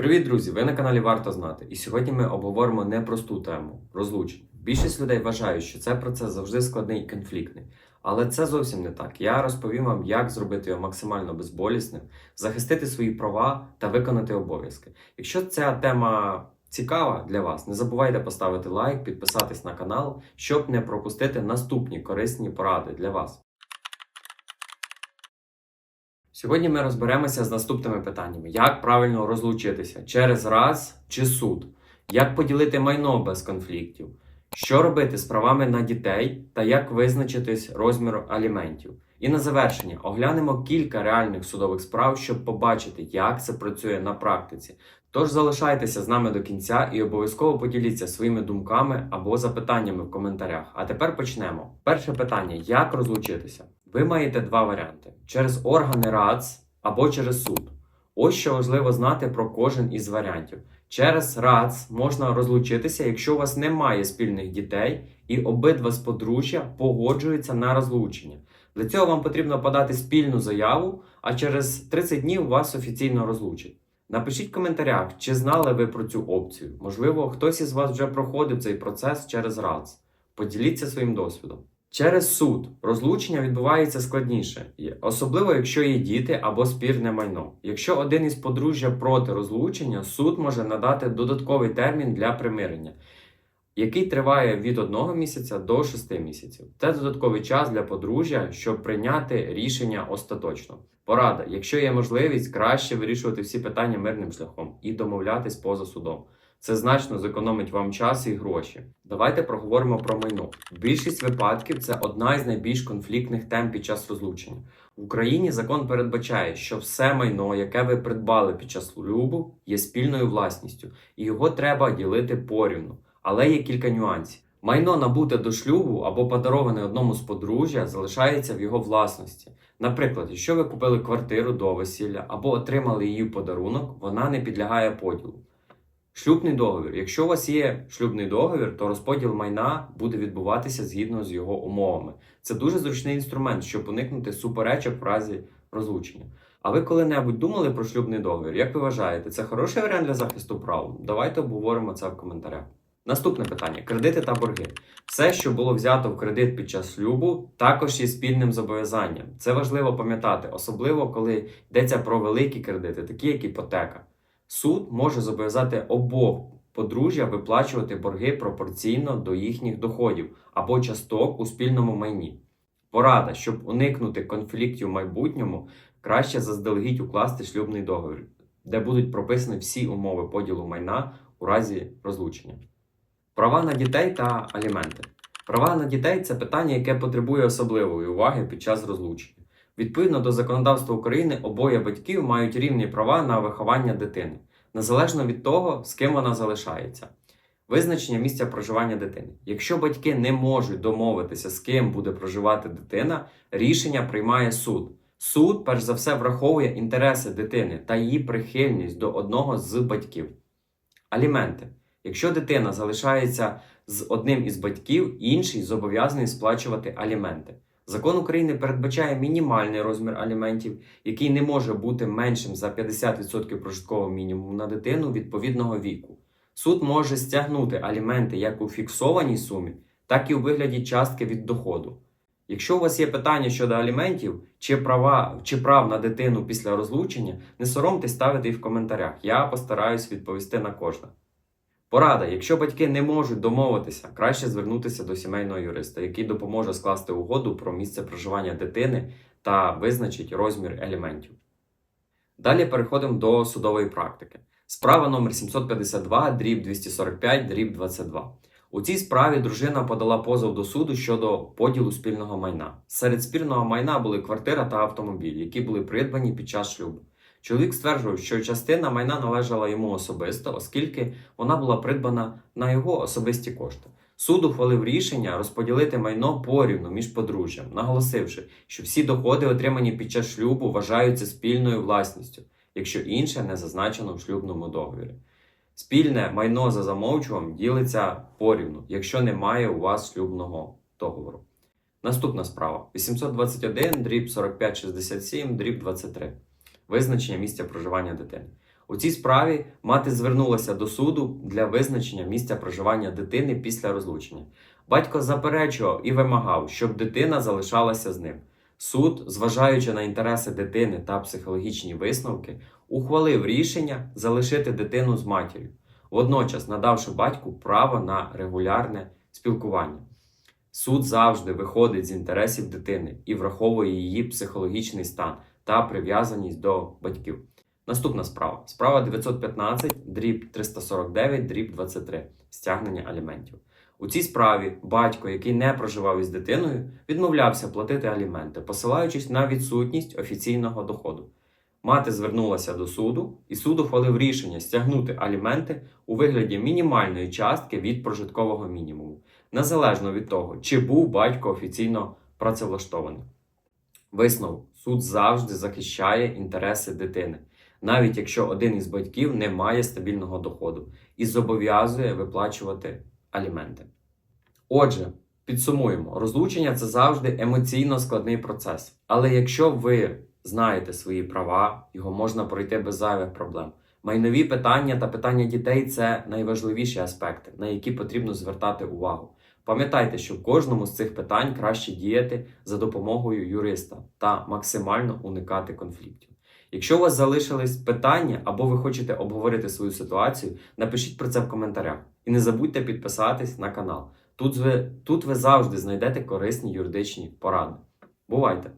Привіт, друзі! Ви на каналі Варто знати. І сьогодні ми обговоримо непросту тему розлучення. Більшість людей вважають, що це процес завжди складний і конфліктний. Але це зовсім не так. Я розповім вам, як зробити його максимально безболісним, захистити свої права та виконати обов'язки. Якщо ця тема цікава для вас, не забувайте поставити лайк, підписатись на канал, щоб не пропустити наступні корисні поради для вас. Сьогодні ми розберемося з наступними питаннями: як правильно розлучитися через раз чи суд, як поділити майно без конфліктів, що робити з правами на дітей та як визначитись розміру аліментів. І на завершення оглянемо кілька реальних судових справ, щоб побачити, як це працює на практиці. Тож залишайтеся з нами до кінця і обов'язково поділіться своїми думками або запитаннями в коментарях. А тепер почнемо. Перше питання: як розлучитися? Ви маєте два варіанти: через органи РАЦ або через суд. Ось що важливо знати про кожен із варіантів. Через РАЦ можна розлучитися, якщо у вас немає спільних дітей і обидва з подружжя погоджуються на розлучення. Для цього вам потрібно подати спільну заяву, а через 30 днів вас офіційно розлучать. Напишіть в коментарях, чи знали ви про цю опцію. Можливо, хтось із вас вже проходив цей процес через РАЦ. Поділіться своїм досвідом. Через суд розлучення відбувається складніше, особливо якщо є діти або спірне майно. Якщо один із подружжя проти розлучення, суд може надати додатковий термін для примирення, який триває від одного місяця до шести місяців. Це додатковий час для подружжя, щоб прийняти рішення остаточно. Порада: якщо є можливість, краще вирішувати всі питання мирним шляхом і домовлятись поза судом. Це значно зекономить вам час і гроші. Давайте проговоримо про майно. Більшість випадків це одна із найбільш конфліктних тем під час розлучення. В Україні закон передбачає, що все майно, яке ви придбали під час шлюбу, є спільною власністю, і його треба ділити порівну. Але є кілька нюансів. Майно набуте до шлюбу або подароване одному з подружжя залишається в його власності. Наприклад, якщо ви купили квартиру до весілля або отримали її в подарунок, вона не підлягає поділу. Шлюбний договір. Якщо у вас є шлюбний договір, то розподіл майна буде відбуватися згідно з його умовами. Це дуже зручний інструмент, щоб уникнути суперечок в разі розлучення. А ви коли-небудь думали про шлюбний договір? Як ви вважаєте, це хороший варіант для захисту прав? Давайте обговоримо це в коментарях. Наступне питання: кредити та борги. Все, що було взято в кредит під час шлюбу, також є спільним зобов'язанням. Це важливо пам'ятати, особливо коли йдеться про великі кредити, такі як іпотека. Суд може зобов'язати обох подружжя виплачувати борги пропорційно до їхніх доходів або часток у спільному майні. Порада, щоб уникнути конфліктів в майбутньому, краще заздалегідь укласти шлюбний договір, де будуть прописані всі умови поділу майна у разі розлучення. Права на дітей та аліменти. Права на дітей це питання, яке потребує особливої уваги під час розлучення. Відповідно до законодавства України, обоє батьків мають рівні права на виховання дитини, незалежно від того, з ким вона залишається. Визначення місця проживання дитини. Якщо батьки не можуть домовитися, з ким буде проживати дитина, рішення приймає суд. Суд, перш за все, враховує інтереси дитини та її прихильність до одного з батьків. Аліменти. Якщо дитина залишається з одним із батьків, інший зобов'язаний сплачувати аліменти. Закон України передбачає мінімальний розмір аліментів, який не може бути меншим за 50% прожиткового мінімуму на дитину відповідного віку. Суд може стягнути аліменти як у фіксованій сумі, так і у вигляді частки від доходу. Якщо у вас є питання щодо аліментів чи права чи прав на дитину після розлучення, не соромтесь ставити їх в коментарях. Я постараюсь відповісти на кожне. Порада: якщо батьки не можуть домовитися, краще звернутися до сімейного юриста, який допоможе скласти угоду про місце проживання дитини та визначить розмір елементів. Далі переходимо до судової практики. Справа номер 752, дріб 245, дріб 22. У цій справі дружина подала позов до суду щодо поділу спільного майна. Серед спільного майна були квартира та автомобіль, які були придбані під час шлюбу. Чоловік стверджував, що частина майна належала йому особисто, оскільки вона була придбана на його особисті кошти. Суд ухвалив рішення розподілити майно порівну між подружжям, наголосивши, що всі доходи, отримані під час шлюбу, вважаються спільною власністю, якщо інше не зазначено в шлюбному договорі. Спільне майно за замовчуванням ділиться порівну, якщо немає у вас шлюбного договору. Наступна справа: 821, дріб 4567, дріб 23. Визначення місця проживання дитини. У цій справі мати звернулася до суду для визначення місця проживання дитини після розлучення. Батько заперечував і вимагав, щоб дитина залишалася з ним. Суд, зважаючи на інтереси дитини та психологічні висновки, ухвалив рішення залишити дитину з матір'ю, водночас надавши батьку право на регулярне спілкування. Суд завжди виходить з інтересів дитини і враховує її психологічний стан та прив'язаність до батьків. Наступна справа. Справа 915, дріб 349, дріб 23. Стягнення аліментів. У цій справі батько, який не проживав із дитиною, відмовлявся платити аліменти, посилаючись на відсутність офіційного доходу. Мати звернулася до суду, і суд ухвалив рішення стягнути аліменти у вигляді мінімальної частки від прожиткового мінімуму, незалежно від того, чи був батько офіційно працевлаштований. Висновок суд завжди захищає інтереси дитини, навіть якщо один із батьків не має стабільного доходу і зобов'язує виплачувати аліменти. Отже, підсумуємо, розлучення це завжди емоційно складний процес. Але якщо ви знаєте свої права, його можна пройти без зайвих проблем. Майнові питання та питання дітей це найважливіші аспекти, на які потрібно звертати увагу. Пам'ятайте, що в кожному з цих питань краще діяти за допомогою юриста та максимально уникати конфліктів. Якщо у вас залишились питання або ви хочете обговорити свою ситуацію, напишіть про це в коментарях. І не забудьте підписатись на канал. Тут ви, тут ви завжди знайдете корисні юридичні поради. Бувайте!